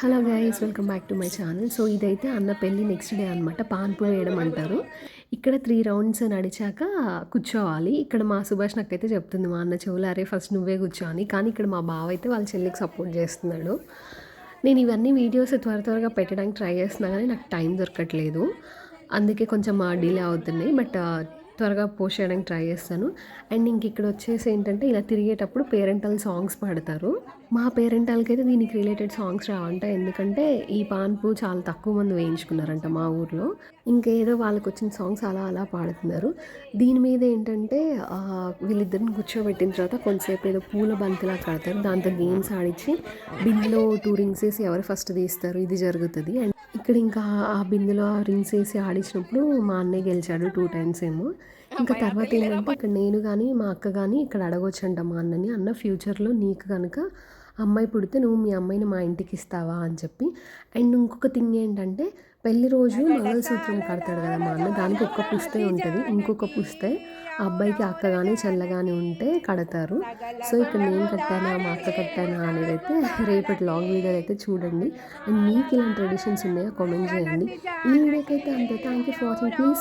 Hello guys welcome back to my channel so ఇదైతే అన్న పెళ్ళి నెక్స్ట్ డే అనమాట పాన్పు వేయడం అంటారు. ఇక్కడ త్రీ రౌండ్స్ నడిచాక కూర్చోవాలి. ఇక్కడ మా సుభాష్ నాకైతే చెప్తుంది మా అన్న చెవులు అరే ఫస్ట్ నువ్వే కూర్చోని. కానీ ఇక్కడ మా బావ అయితే వాళ్ళ చెల్లికి సపోర్ట్ చేస్తున్నాడు. నేను ఇవన్నీ వీడియోస్ త్వర త్వరగా పెట్టడానికి ట్రై చేస్తున్నా కానీ నాకు టైం దొరకట్లేదు. అందుకే కొంచెం డిలే అవుతున్నాయి. బట్ త్వరగా పోస్ట్ చేయడానికి ట్రై చేస్తాను. అండ్ ఇంక ఇక్కడ వచ్చేసి ఏంటంటే ఇలా తిరిగేటప్పుడు పేరెంటల్ సాంగ్స్ పాడతారు. మా పేరెంటల్కి అయితే దీనికి రిలేటెడ్ సాంగ్స్ రావంట. ఎందుకంటే ఈ పాన్పు చాలా తక్కువ మంది వేయించుకున్నారంట మా ఊర్లో. ఇంకేదో వాళ్ళకి వచ్చిన సాంగ్స్ అలా అలా పాడుతున్నారు. దీని మీద ఏంటంటే వీళ్ళిద్దరిని కూర్చోబెట్టిన తర్వాత కొంతసేపు ఏదో పూల బంతిలా కడతారు. దాంతో గేమ్స్ ఆడించి బిందులో టూ రింగ్స్ వేసి ఎవరు ఫస్ట్ తీస్తారు ఇది జరుగుతుంది. అండ్ ఇక్కడ ఇంకా ఆ బిందులో ఆ రింగ్స్ వేసి ఆడించినప్పుడు మా అన్నయ్య గెలిచాడు టూ టైమ్స్ ఏమో. ఇంకా తర్వాత ఏంటంటే ఇక్కడ నేను కానీ మా అక్క కానీ ఇక్కడ అడగొచ్చంట మా అన్నని. అన్న ఫ్యూచర్లో నీకు కనుక అమ్మాయి పుడితే నువ్వు మీ అమ్మాయిని మా ఇంటికి ఇస్తావా అని చెప్పి. అండ్ ఇంకొక థింగ్ ఏంటంటే పెళ్ళి రోజు మంగళసూత్రం కడతాడు కదా మా అన్న. దానికి ఒక్క పుస్తే ఉంటుంది. ఇంకొక పుస్తే ఆ అబ్బాయికి అక్క కానీ చెల్ల కానీ ఉంటే కడతారు. సో ఇక్కడ నేను కట్టానా మా అక్క కట్టానా అనేది అయితే రేపటి లాంగ్ వీడియో అయితే చూడండి. అండ్ మీకు ఇలాంటి ట్రెడిషన్స్ ఉన్నాయో? కామెంట్ చేయండి. ఈ వీడియోకి అయితే అంతే thank you for watching please